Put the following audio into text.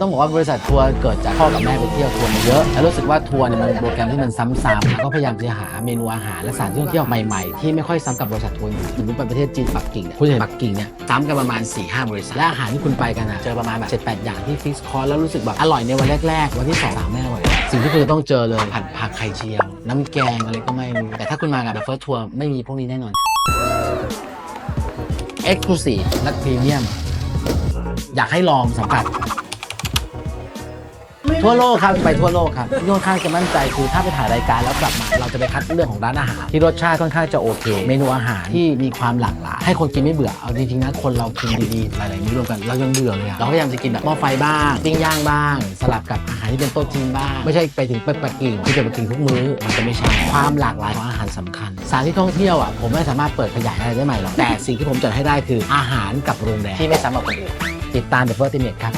ต้องบอกว่าบริษัททัวร์เกิดจากพ่อกับแม่ไปเที่ยวทัวร์มาเยอะ แล้วรู้สึกว่าทัวร์เนี่ยมันเป็นโปรแกรมที่มันซ้ำๆแล้วก็พยายามจะหาเมนูอาหารและสถานที่ท่องเที่ยวใหม่ๆ ที่ไม่ค่อยซ้ำกับบริษัททัวร์อยู่สมมติไปประเทศจีนปักกิ่งเนี่ยคุณเห็นปักกิ่งเนี่ยซ้ำกันประมาณ4 5บริษัทและอาหารที่คุณไปกันอะเจอประมาณแบบ7 8อย่างที่ฟิกคอร์สแล้วรู้สึกแบบอร่อยในวันแรกๆ วันที่สองสามไม่อร่อยสิ่งที่คุณจะต้องเจอเลยผัดผักไข่เจียว น้ำแกงอะไรก็ไม่รู้แต่ถ้าคุณมากับ The First Tour ไม่มีพวกนี้แน่นอน Exclusive และพรีเมียมอยากให้ลองสัมผัส ทั่วโลกครับไปทั่วโลกครับที่ค่อนข้างจะมั่นใจคือถ้าไปถ่ายรายการแล้วกลับมา เราจะไปคัดเรื่องของร้านอาหาร ที่รสชาติค่อนข้างจะโอเค เมนูอาหารที่มีความหลากหลายให้คนกินไม่เบื่อเอาจริงๆนะคนเรากินดีๆหลายๆมื้อรวมกันเรายังเบื่อเลยอะเราก็พยายามจะกินแบบหม้อไฟบ้างปิ้งย่างบ้าง สลับกับอาหารที่เป็นโต๊ะจีนบ้างไม่ใช่ไปถึงปักกิ่งที่จะไปกินทุกมื้อมันจะไม่ใช่ความหลากหลายของอาหารสำคัญสถานที่ท่องเที่ยวอะผมไม่สามารถเปิดขยายอะไรได้ใหม่หรอกแต่สิ่งที่ผมจัดให้ได้คืออาหารกับโรงแรมที่ไม่ซ้ำกับคนอื่นติดตาม The First Image ครับ